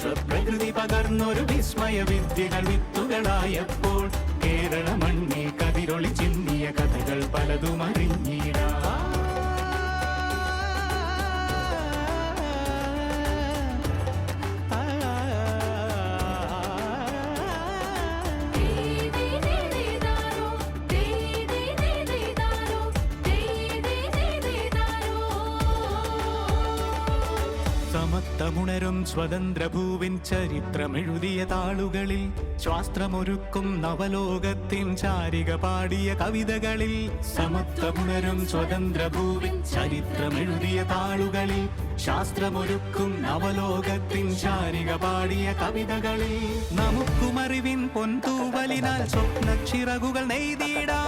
വിശ്വപ്രകൃതി പകർന്നൊരു വിസ്മയ വിദ്യകൾ വിത്തുകളായപ്പോൾ കേരള മണ്ണിൽ കതിരൊളി ചിന്തിയ കഥകൾ പലതും സമത്തമുണരും സ്വതന്ത്രഭൂവിൻ ചരിത്രമെഴുതിയ താളുകളിൽ ശാസ്ത്രമൊരുക്കും നവലോകത്തിൻ ചാരിക പാടിയ കവിതകളിൽ സമത്വമുണരും സ്വതന്ത്രഭൂവിൻ ചരിത്രമെഴുതിയ താളുകളിൽ ശാസ്ത്രമൊരുക്കും നവലോകത്തിൻ ചാരിക പാടിയ കവിതകളിൽ. നമുക്കുമറിവിൻ പൊന്തൂവലിനാൽ സ്വപ്നച്ചിറകുകൾ നെയ്തിടാം.